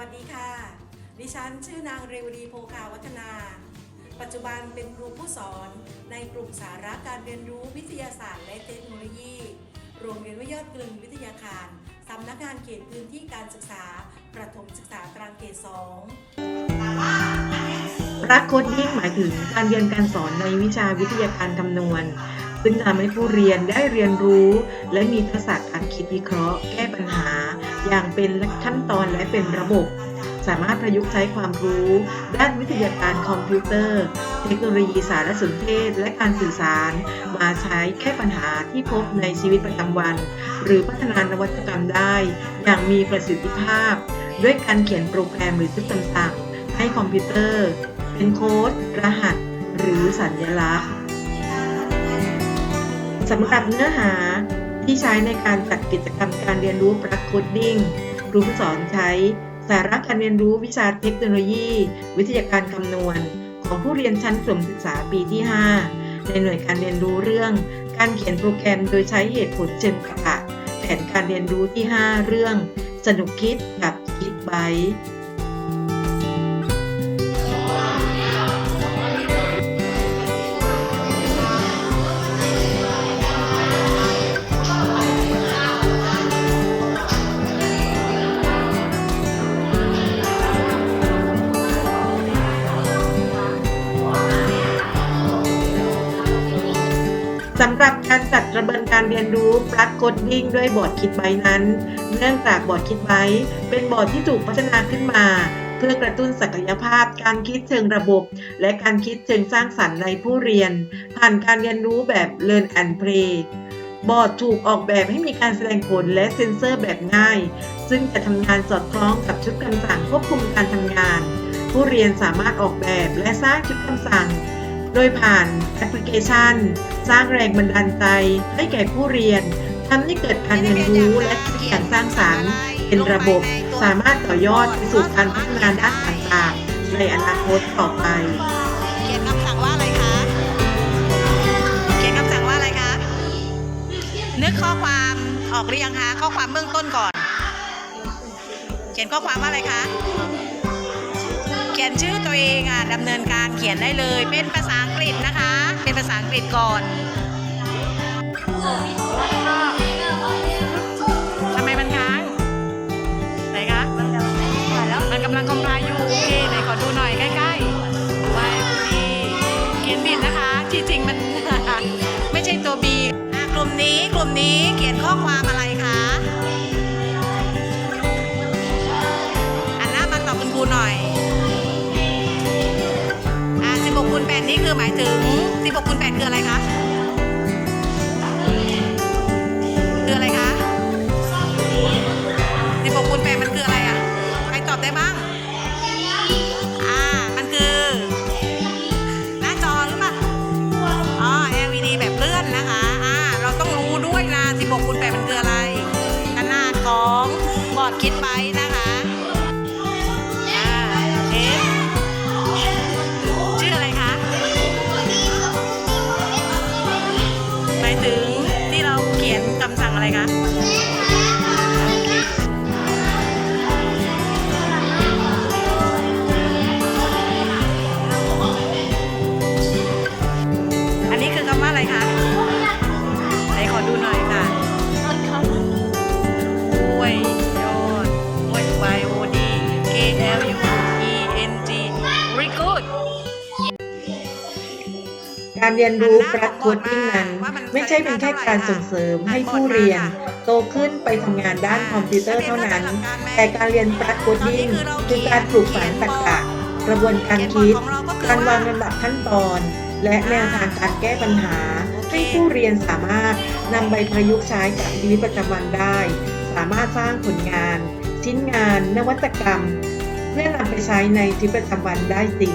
วัสดีค่ะ ดิฉันชื่อนางเรวดีโพคาวัฒนา ปัจจุบันเป็นครูผู้สอนในกลุ่มสาระการเรียนรู้วิทยาศาสตร์และเทคโนโลยี โรงเรียนวิทยอดกลึงวิทยาคารสำนักงานเขตพื้นที่การศึกษา ประถมศึกษาตรังเกตสองรักโคดดิ้งหมายถึงการเรียนการสอนในวิชาวิทยาการคำนวณซึ่งทำให้ผู้เรียนได้เรียนรู้ และมีทักษะการคิดวิเคราะห์ แก้ปัญหา อย่างเป็นขั้นตอนและเป็นระบบ สามารถประยุกต์ใช้ความรู้ ด้านวิทยาการคอมพิวเตอร์ เทคโนโลยีสารสนเทศ และการสื่อสาร มาใช้แก้ปัญหาที่พบในชีวิตประจำวัน หรือพัฒนานวัตกรรมได้ อย่างมีประสิทธิภาพ ด้วยการเขียนโปรแกรมหรือชุดคำสั่งให้คอมพิวเตอร์ เป็นโค้ดรหัส หรือสัญลักษณ์สำหรับเนื้อหา ที่ใช้ในการจัดกิจกรรมการเรียนรู้ปรักโคดดิ้งครูผู้สอนใช้ สาระการเรียนรู้วิชาเทคโนโลยี วิทยาการคำนวณ ของผู้เรียนชั้นประถมศึกษาปีที่ 5 ในหน่วยการเรียนรู้เรื่อง การเขียนโปรแกรมโดยใช้เหตุผลเชิงประกะแผนการเรียนรู้ที่ 5 เรื่อง สนุกคิดกับคิดไบต์ สำหรับการจัดกระบวนการเรียนรู้ปลักโคดดิ้งด้วยบอร์ดคิดไบนั้น เนื่องจากบอร์ดคิดไบเป็นบอร์ดที่ถูกพัฒนาขึ้นมา เพื่อกระตุ้นศักยภาพการคิดเชิงระบบ และการคิดเชิงสร้างสรรค์ในผู้เรียน ผ่านการเรียนรู้แบบ Learn and Play บอร์ดถูกออกแบบให้มีการแสดงผลและเซ็นเซอร์แบบง่าย ซึ่งจะทำงานสอดคล้องกับชุดคำสั่งควบคุมการทำงาน ผู้เรียนสามารถออกแบบและสร้างชุดคำสั่ง โดยผ่านแอปพลิเคชัน สร้างแรงบันดาลใจ ให้แก่ผู้เรียนทำให้เกิดการเรียนรู้และคิดอย่างสร้างสรรค์ เป็นระบบสามารถต่อยอดไปสู่การพัฒนาด้านต่างๆ ในอนาคตต่อไปเขียนคำสั่งว่าอะไรคะเขียนคำสั่งว่าอะไรคะนึกข้อความออกหรือยังคะข้อความเบื้องต้นก่อน เขียนข้อความว่าอะไรคะ ยนชื่อตัวเองอะดำเนินการเขียนได้เลย เป็นภาษาอังกฤษนะคะ เป็นภาษาอังกฤษก่อนทำไมมันค้างไหนคะมันกำลังคอมไพลอยู่โอเคไหนขอดูหน่อยใกล้ๆไวดีเขียนผิดนะคะที่จริงมัน ไม่ใช่ตัว B อะกลุ่มนี้กลุ่มนี้เขียนข้อความอะไรคะอันหน้ามาตอบคุณครูหน่อย คือหมายถึง 16คูณ8คืออะไรคะคืออะไรคะ16คูณ8มันคืออะไรอะใครตอบได้บ้างอ่ามันคือ หน้าจอหรือเปล่าอ๋อ LED แบบเลื่อนนะคะอ่าเราต้องรู้ด้วยนะ16คูณ8มันคืออะไรขนาดของบอร์ดคิดไปนะ ถึงที่เราเขียนคำสั่งอะไรคะโอเคอันนี้คือคำว่าอะไรคะไหนขอดูหน่อยค่ะห้วย การเรียนรู้ปรักโคดดิ้งนั้น ไม่ใช่เป็นแค่การส่งเสริมให้ผู้เรียน โตขึ้นไปทำงานด้านคอมพิวเตอร์เท่านั้น แต่การเรียนปรักโคดดิ้งคือการปลูกฝังตรรกะกระบวนการคิด การวางลำดับขั้นตอน และแนวทางการแก้ปัญหา ให้ผู้เรียนสามารถนำไปประยุกต์ใช้กับชีวิตประจำวันได้ สามารถสร้างผลงาน ชิ้นงาน นวัตกรรม เพื่อนำไปใช้ในชีวิตประจำวันได้จริง